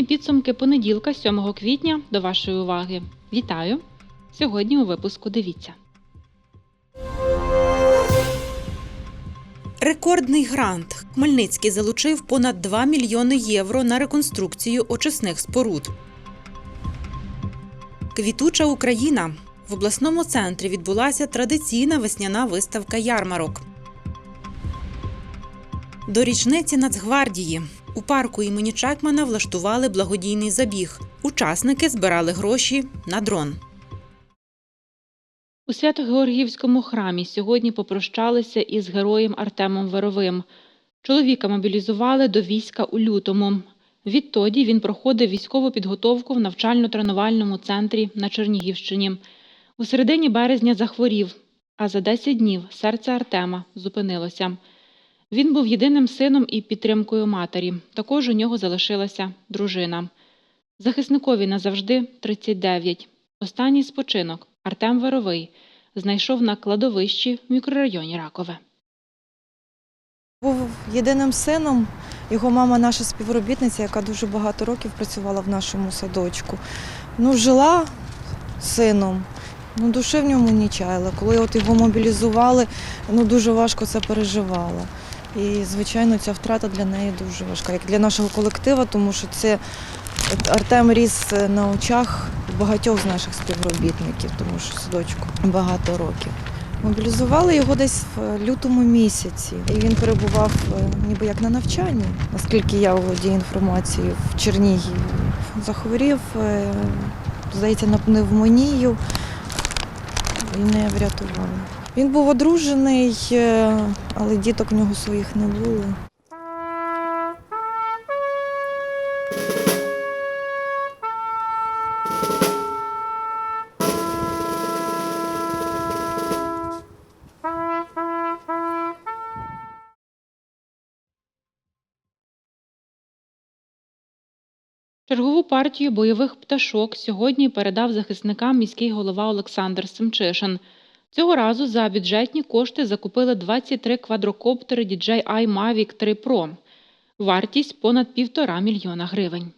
Інформаційні підсумки понеділка, 7 квітня, до вашої уваги. Вітаю! Сьогодні у випуску дивіться. Рекордний грант. Хмельницький залучив понад 2 мільйони євро на реконструкцію очисних споруд. Квітуча Україна. В обласному центрі відбулася традиційна весняна виставка ярмарок. До річниці Нацгвардії. У парку імені Чекмана влаштували благодійний забіг. Учасники збирали гроші на дрон. У Свято-Георгіївському храмі сьогодні попрощалися із героєм Артемом Веровим. Чоловіка мобілізували до війська у лютому. Відтоді він проходив військову підготовку в навчально-тренувальному центрі на Чернігівщині. У середині березня захворів, а за 10 днів серце Артема зупинилося. Він був єдиним сином і підтримкою матері. Також у нього залишилася дружина. Захисникові назавжди 39. Останній спочинок Артем Веровий знайшов на кладовищі в мікрорайоні Ракове. Був єдиним сином. Його мама наша співробітниця, яка дуже багато років працювала в нашому садочку. Ну, жила сином, ну душі в ньому не чаяла. Коли от його мобілізували, ну дуже важко це переживала. І, звичайно, ця втрата для неї дуже важка, як для нашого колективу, тому що це Артем ріс на очах багатьох з наших співробітників, тому що садочку багато років. Мобілізували його десь в лютому місяці, і він перебував е, ніби як на навчанні, наскільки я володію інформацією в Чернігіві. Захворів, е, здається, на пневмонію і не врятували. Він був одружений, е, але діток в нього своїх не було. Чергову партію бойових пташок сьогодні передав захисникам міський голова Олександр Семчишин. Цього разу за бюджетні кошти закупили 23 квадрокоптери DJI Mavic 3 Pro. Вартість понад півтора мільйона гривень.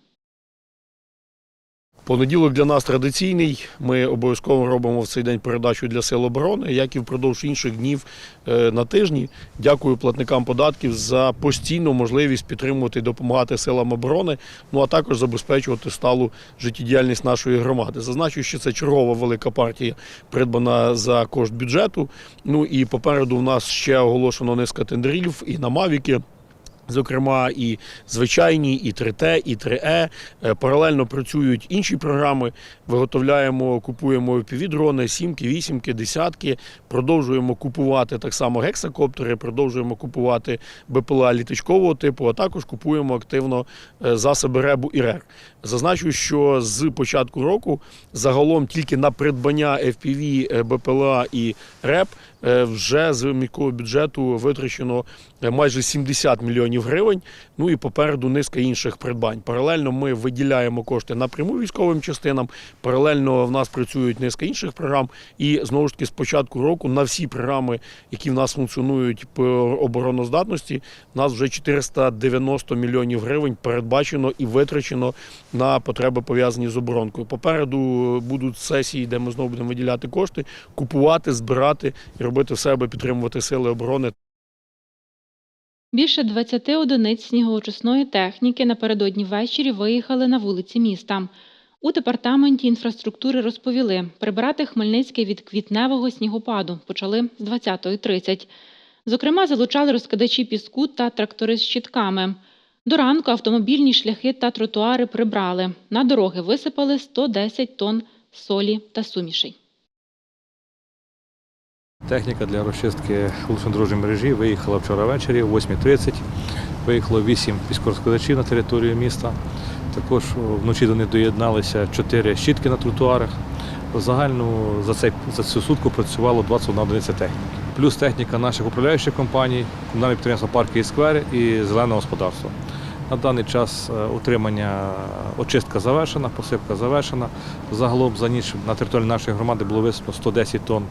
Понеділок для нас традиційний. Ми обов'язково робимо в цей день передачу для сил оборони, як і впродовж інших днів е, на тижні. Дякую платникам податків за постійну можливість підтримувати і допомагати силам оборони, ну а також забезпечувати сталу життєдіяльність нашої громади. Зазначу, що це чергова велика партія, придбана за кошт бюджету. Ну і попереду в нас ще оголошено низка тендерів і на Мавіки. Зокрема, і звичайні, і 3Т, і 3Е. Е, Паралельно працюють інші програми. Виготовляємо, купуємо півдрони, сімки, вісімки, десятки. Продовжуємо купувати так само гексакоптери, продовжуємо купувати БПЛА літачкового типу, а також купуємо активно е, засоби РЕБу і РЕР. Зазначу, що з початку року загалом тільки на придбання FPV, е, БПЛА і РЕП вже з міського бюджету витрачено майже 70 мільйонів гривень. Ну і попереду низка інших придбань. Паралельно ми виділяємо кошти напряму військовим частинам. Паралельно в нас працюють низка інших програм. І знову ж таки, з початку року на всі програми, які в нас функціонують по обороноздатності, в нас вже 490 мільйонів гривень передбачено і витрачено на потреби пов'язані з оборонкою. Попереду будуть сесії, де ми знову будемо виділяти кошти, купувати, збирати і робити все, аби підтримувати сили оборони. Більше 20 одиниць снігоочисної техніки напередодні ввечері виїхали на вулиці міста. У департаменті інфраструктури розповіли, прибирати Хмельницький від квітневого снігопаду почали з 20.30. Зокрема, залучали розкидачі піску та трактори з щітками. До ранку автомобільні шляхи та тротуари прибрали. На дороги висипали 110 тонн солі та сумішей. Техніка для розчистки вулично-дорожньої мережі виїхала вчора ввечері о 8.30. Виїхало 8 військовоскладачів на територію міста. Також вночі до них доєдналися 4 щітки на тротуарах. В загальну за, цей, за цю сутку працювало 21 одиниця техніки. Плюс техніка наших управляючих компаній, комунальне підприємство парки і сквери і зелене господарство. На даний час е, утримання очистка завершена, посипка завершена. Загалом за ніч на території нашої громади було висипано 110 тонн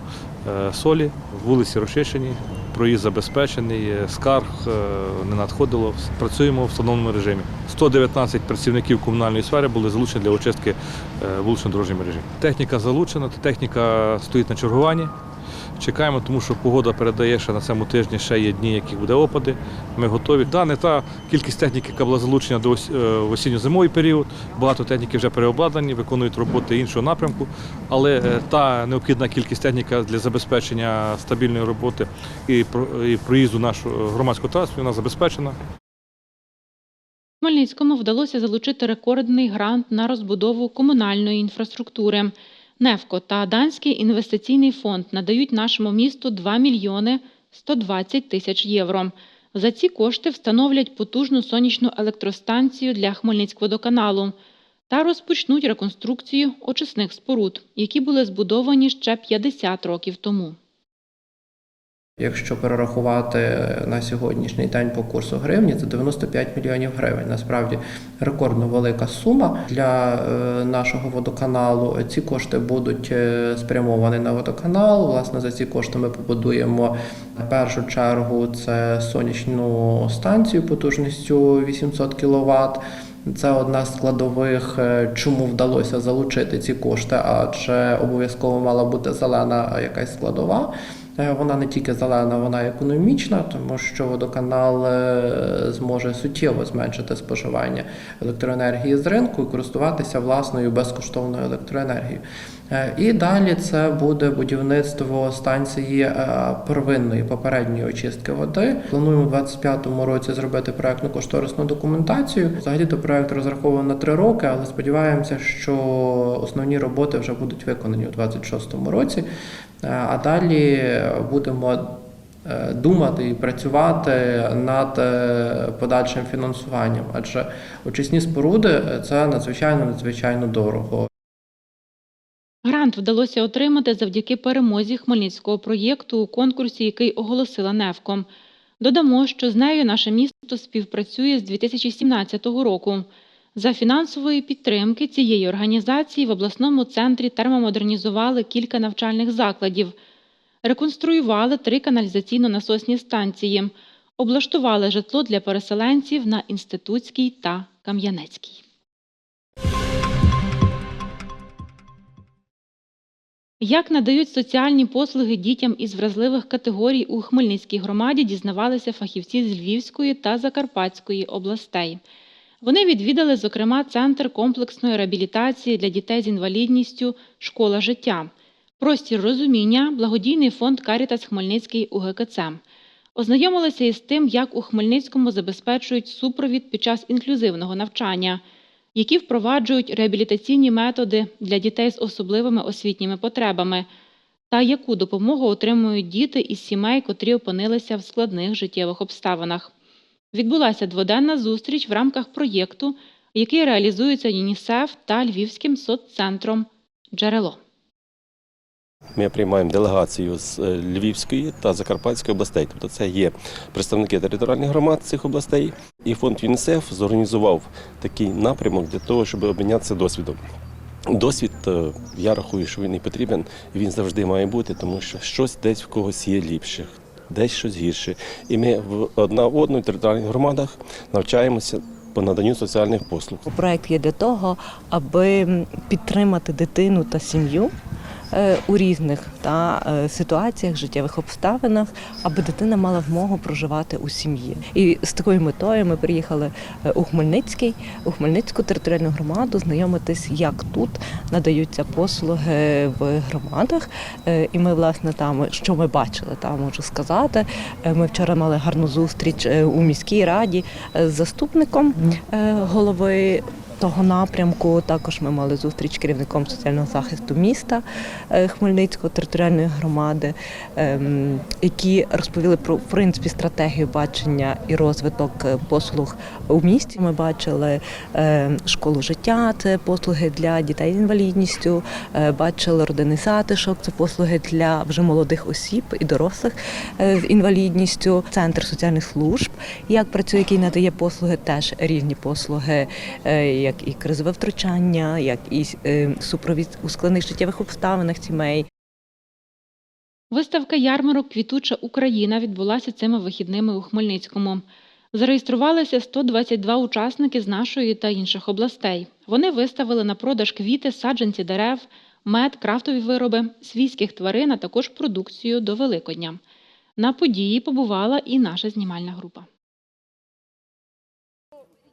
е, солі, вулиці розчищені, проїзд забезпечений, е, скарг е, не надходило. Працюємо в встановленому режимі. 119 працівників комунальної сфери були залучені для очистки е, вулично-дорожньої мережі. Техніка залучена, техніка стоїть на чергуванні. Чекаємо, тому що погода передає, що на цьому тижні ще є дні, яких буде опади. Ми готові. Да, не та кількість техніки, яка була залучена до е, осінньо-зимовий період. Багато техніки вже переобладнані, виконують роботи іншого напрямку. Але е, та необхідна кількість техніки для забезпечення стабільної роботи і проїзду нашого громадського транспорту вона забезпечена. Хмельницькому вдалося залучити рекордний грант на розбудову комунальної інфраструктури. Невко та Данський інвестиційний фонд надають нашому місту 2 мільйони 120 тисяч євро. За ці кошти встановлять потужну сонячну електростанцію для Хмельницькводоканалу та розпочнуть реконструкцію очисних споруд, які були збудовані ще 50 років тому. Якщо перерахувати на сьогоднішній день по курсу гривні, це 95 мільйонів гривень. Насправді рекордно велика сума для е, нашого водоканалу. Ці кошти будуть е, спрямовані на водоканал. Власне, за ці кошти ми побудуємо в першу чергу це сонячну станцію потужністю 800 кВт. Це одна з складових, е, чому вдалося залучити ці кошти, адже обов'язково мала бути зелена якась складова. Е, Вона не тільки зелена, вона економічна, тому що водоканал е, зможе суттєво зменшити споживання електроенергії з ринку і користуватися власною безкоштовною електроенергією. Е, І далі це буде будівництво станції первинної попередньої очистки води. Плануємо у 2025 році зробити проектну кошторисну документацію. Взагалі то проект розрахований на три роки, але сподіваємося, що основні роботи вже будуть виконані у 2026 році. Е, А далі будемо е, думати і працювати над е, подальшим фінансуванням, адже очисні споруди це надзвичайно надзвичайно дорого. Грант вдалося отримати завдяки перемозі хмельницького проєкту у конкурсі, який оголосила Невком. Додамо, що з нею наше місто співпрацює з 2017 року. За фінансової підтримки цієї організації в обласному центрі термомодернізували кілька навчальних закладів, реконструювали три каналізаційно-насосні станції, облаштували житло для переселенців на Інститутській та Кам'янецькій. Як надають соціальні послуги дітям із вразливих категорій у Хмельницькій громаді, дізнавалися фахівці з Львівської та Закарпатської областей. Вони відвідали, зокрема, центр комплексної реабілітації для дітей з інвалідністю Школа життя, простір розуміння, благодійний фонд Карітас Хмельницький УГКЦ. Ознайомилися із тим, як у Хмельницькому забезпечують супровід під час інклюзивного навчання які впроваджують реабілітаційні методи для дітей з особливими освітніми потребами, та яку допомогу отримують діти із сімей, котрі опинилися в складних життєвих обставинах. Відбулася дводенна зустріч в рамках проєкту, який реалізується ЮНІСЕФ та Львівським соццентром Джерело. Ми приймаємо делегацію з е, Львівської та Закарпатської областей. Тобто це є представники територіальних громад цих областей. І фонд ЮНІСЕФ зорганізував такий напрямок для того, щоб обмінятися досвідом. Досвід, е, я рахую, що він і потрібен, він завжди має бути, тому що щось десь в когось є ліпше, десь щось гірше. І ми в одна в територіальних громадах навчаємося по наданню соціальних послуг. Проект є для того, аби підтримати дитину та сім'ю у різних та, е, ситуаціях, життєвих обставинах, аби дитина мала змогу проживати у сім'ї. І з такою метою ми приїхали е, у Хмельницький, у Хмельницьку територіальну громаду, знайомитись, як тут надаються послуги в громадах. Е, І ми, власне, там, що ми бачили, там можу сказати. Е, Ми вчора мали гарну зустріч е, у міській раді е, з заступником е, голови того напрямку також ми мали зустріч керівником соціального захисту міста е, Хмельницького територіальної громади, ем, які розповіли про в принципі стратегію бачення і розвиток е, послуг у місті. Ми бачили е, школу життя, це послуги для дітей з інвалідністю. Бачили родинний затишок, це послуги для вже молодих осіб і дорослих з інвалідністю. Центр соціальних служб, як працює, який надає послуги, теж різні послуги, як і кризове втручання, як і е, супровід у складних життєвих обставинах сімей. Виставка ярмарок Квітуча Україна відбулася цими вихідними у Хмельницькому. Зареєструвалися 122 учасники з нашої та інших областей. Вони виставили на продаж квіти, саджанці дерев, мед, крафтові вироби, свійських тварин, а також продукцію до Великодня. На події побувала і наша знімальна група.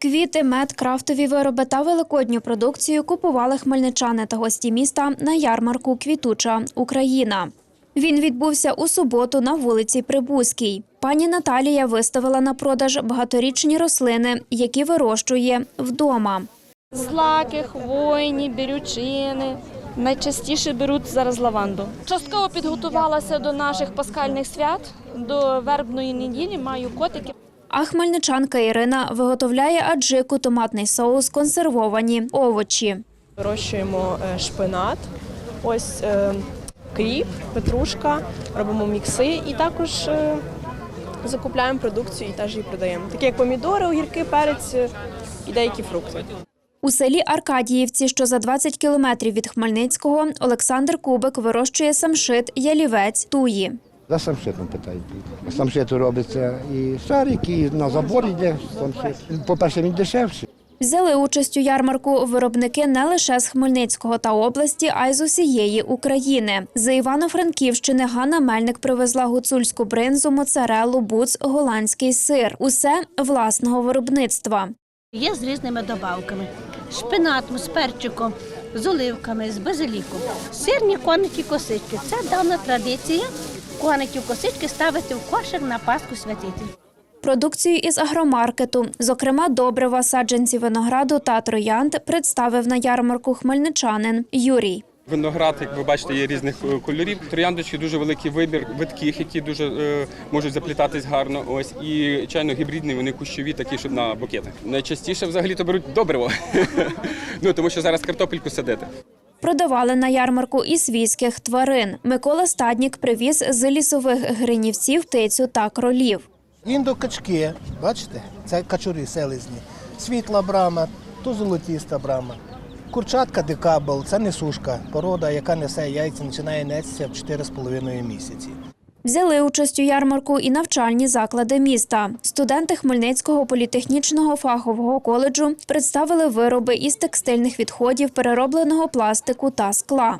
Квіти, мед, крафтові вироби та великодню продукцію купували хмельничани та гості міста на ярмарку Квітуча Україна. Він відбувся у суботу на вулиці Прибузькій. Пані Наталія виставила на продаж багаторічні рослини, які вирощує вдома. Злаки, хвойні, бірючини. Найчастіше беруть зараз лаванду. Частково підготувалася до наших пасхальних свят, до вербної неділі, маю котики. А хмельничанка Ірина виготовляє аджику, томатний соус, консервовані овочі. Вирощуємо е, шпинат, ось е, кріп, петрушка, робимо мікси і також е, закупляємо продукцію і теж її продаємо. Такі як помідори, огірки, перець і деякі фрукти. У селі Аркадіївці, що за 20 кілометрів від Хмельницького, Олександр Кубик вирощує самшит, ялівець, туї. За самшитом питають. Самшит робиться і шарик, і на забор йде самшит. По-перше, він дешевший. Взяли участь у ярмарку виробники не лише з Хмельницького та області, а й з усієї України. З Івано-Франківщини Ганна Мельник привезла гуцульську бринзу, моцарелу, буц, голландський сир. Усе власного виробництва. Є з різними добавками: шпинатом, з перчиком, з оливками, з базиліком. Сирні коники косички. Це давна традиція. Коників косички ставити в кошик на Пасху святитель. Продукцію із агромаркету, зокрема добрива, саджанці винограду та троянд, представив на ярмарку хмельничанин Юрій. Виноград, як ви бачите, є різних е, кольорів. Трояндочки дуже великий вибір видких, які дуже е, можуть заплітатись гарно. Ось і чайно гібридні, вони кущові, такі, щоб на букетах. Найчастіше взагалі то беруть добриво. ну тому що зараз картопельку садити. Продавали на ярмарку і свійських тварин. Микола Стаднік привіз з лісових гринівців птицю та кролів. Індокачки, бачите, це качури селезні. Світла брама, то золотіста брама. Курчатка дикабл, це несушка, порода, яка несе яйця, починає нестися в 4,5 місяці. Взяли участь у ярмарку і навчальні заклади міста. Студенти Хмельницького політехнічного фахового коледжу представили вироби із текстильних відходів, переробленого пластику та скла.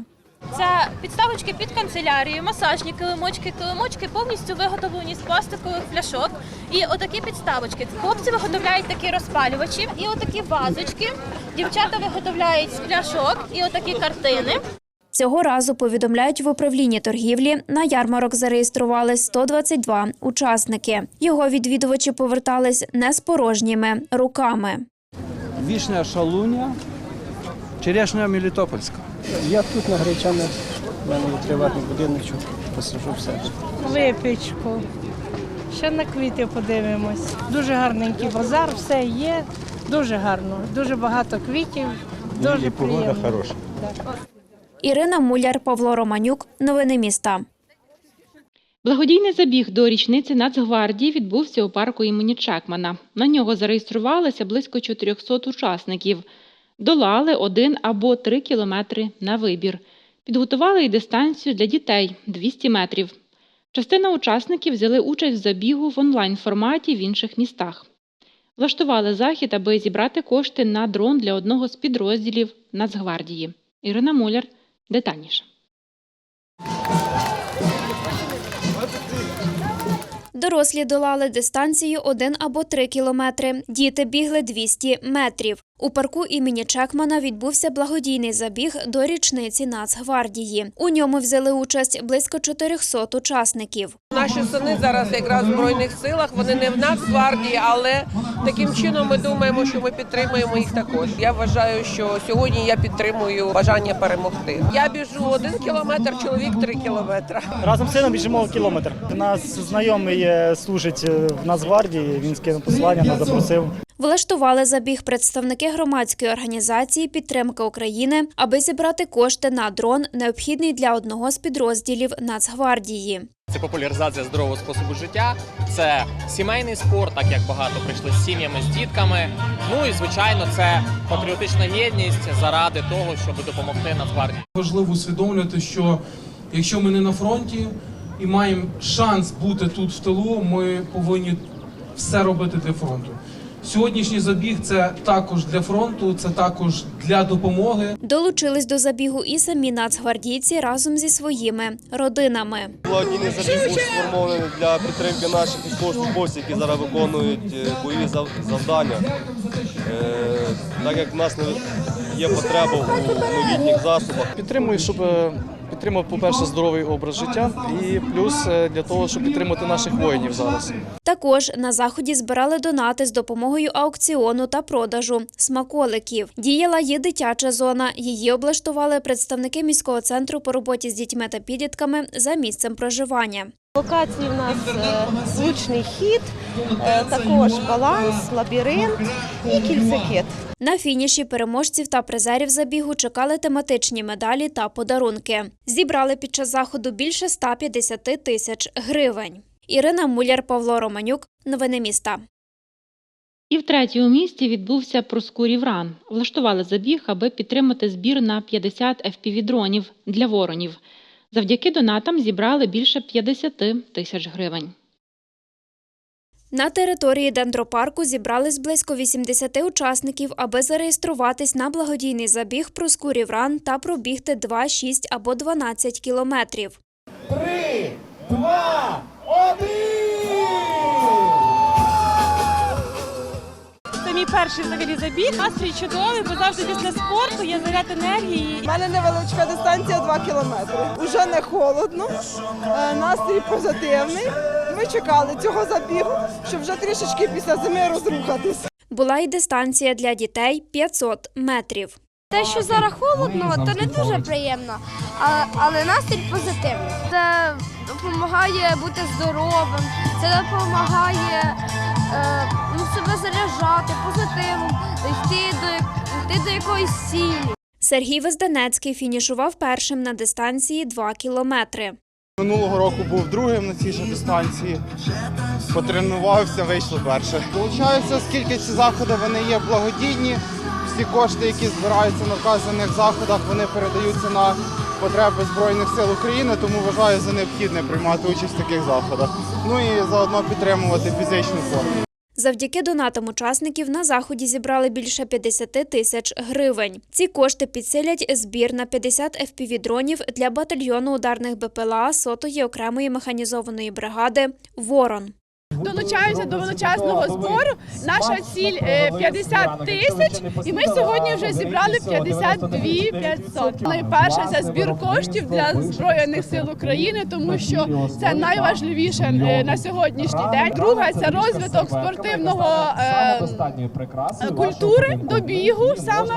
Це підставочки під канцелярію, масажні килимочки, килимочки повністю виготовлені з пластикових пляшок. І отакі підставочки. Хлопці виготовляють такі розпалювачі і отакі вазочки. Дівчата виготовляють з пляшок і отакі картини. Цього разу повідомляють в управлінні торгівлі. На ярмарок зареєструвались 122 учасники. Його відвідувачі повертались не з порожніми руками. Вішня шалуня, черешня Мелітопольська. Я тут на Гречанах, в мене приватний будиночок, посажу все. Випічку. Ще на квіти подивимось. Дуже гарненький базар, все є. Дуже гарно, дуже багато квітів. Дуже приємно. хороша. Ірина Муляр, Павло Романюк. Новини міста. Благодійний забіг до річниці Нацгвардії відбувся у парку імені Чекмана. На нього зареєструвалося близько 400 учасників. Долали один або три кілометри на вибір. Підготували й дистанцію для дітей 200 метрів. Частина учасників взяли участь в забігу в онлайн-форматі в інших містах. Влаштували захід, аби зібрати кошти на дрон для одного з підрозділів Нацгвардії. Ірина Муляр детальніше. Дорослі долали дистанцію 1 або 3 кілометри. Діти бігли 200 метрів. У парку імені Чекмана відбувся благодійний забіг до річниці Нацгвардії. У ньому взяли участь близько 400 учасників. Наші сини зараз якраз в збройних силах. Вони не в Нацгвардії, але таким чином ми думаємо, що ми підтримуємо їх також. Я вважаю, що сьогодні я підтримую бажання перемогти. Я біжу один кілометр, чоловік три кілометри. Разом з сином біжимо кілометр. У нас знайомий е, служить е, в Нацгвардії, він скинув посилання, нас запросив. Влаштували забіг представники громадської організації Підтримка України, аби зібрати кошти на дрон, необхідний для одного з підрозділів Нацгвардії. Це популяризація здорового способу життя, це сімейний спорт, так як багато прийшли з сім'ями, з дітками. Ну і звичайно, це патріотична єдність заради того, щоб допомогти Нацгвардії. Важливо усвідомлювати, що якщо ми не на фронті і маємо шанс бути тут в тилу, ми повинні все робити для фронту. Сьогоднішній забіг це також для фронту, це також для допомоги. Долучились до забігу і самі нацгвардійці разом зі своїми родинами. Благодійний забіг був сформований для підтримки наших військовослужбовців, які зараз виконують е, бойові завдання. Е, Так як в нас є потреба у новітніх засобах. Підтримую, щоб е, підтримав, по-перше, здоровий образ життя, і плюс е, для того, щоб підтримати наших воїнів зараз. Також на заході збирали донати з допомогою аукціону та продажу смаколиків. Діяла є дитяча зона. Її облаштували представники міського центру по роботі з дітьми та підлітками за місцем проживання. Локації в нас е, звучний хід, е, також баланс, лабіринт і кільцекет. На фініші переможців та призерів забігу чекали тематичні медалі та подарунки. Зібрали під час заходу більше 150 тисяч гривень. Ірина Муляр, Павло Романюк. Новини міста. І в третьому місті відбувся Проскурів ран. Влаштували забіг, аби підтримати збір на 50 FPV-дронів для воронів. Завдяки донатам зібрали більше 50 тисяч гривень. На території дендропарку зібрались близько 80 учасників, аби зареєструватись на благодійний забіг Проскурів ран та пробігти 2, 6 або 12 кілометрів. Три, два, Це перший взагалі забіг. Настрій чудовий, бо завжди після спорту є заряд енергії. У мене невеличка дистанція 2 кілометри. Уже не холодно, е, настрій позитивний. Ми чекали цього забігу, щоб вже трішечки після зими розрухатись. Була й дистанція для дітей 500 метрів. Те, що зараз холодно, то не дуже приємно, але, настрій позитивний. Це допомагає бути здоровим, це допомагає е, себе заряджати позитивом, йти до, йти до якоїсь цілі. Сергій Везданецький фінішував першим на дистанції 2 кілометри. Минулого року був другим на цій же дистанції. Потренувався, вийшло перше. Получається, оскільки ці заходи вони є благодійні, всі кошти, які збираються на вказаних заходах, вони передаються на потреби Збройних сил України, тому вважаю за необхідне приймати участь в таких заходах. Ну і заодно підтримувати фізичну форму. Завдяки донатам учасників на заході зібрали більше 50 тисяч гривень. Ці кошти підсилять збір на 50 FPV-дронів для батальйону ударних БПЛА сотої окремої механізованої бригади Ворон. Долучаюся до величезного збору. Наша ціль е, 50 тисяч, і ми сьогодні вже зібрали 52 500. Найперше це збір коштів для збройних сил України, тому що це найважливіше е, на сьогоднішній день. Друге це розвиток спортивного е, культури до бігу саме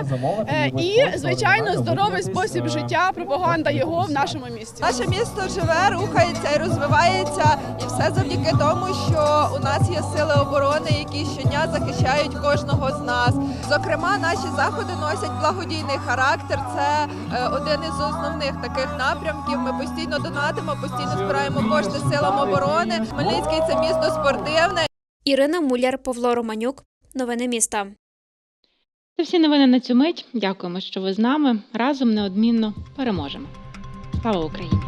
е, і звичайно здоровий спосіб життя, пропаганда його в нашому місті. Наше місто живе, рухається і розвивається, і все завдяки тому, що у нас є сили оборони, які щодня захищають кожного з нас. Зокрема, наші заходи носять благодійний характер. Це е, один із основних таких напрямків. Ми постійно донатимо, постійно збираємо кошти силам оборони. Хмельницький це місто спортивне. Ірина Муляр, Павло Романюк. Новини міста. Це всі новини на цю мить. Дякуємо, що ви з нами. Разом неодмінно переможемо. Слава Україні!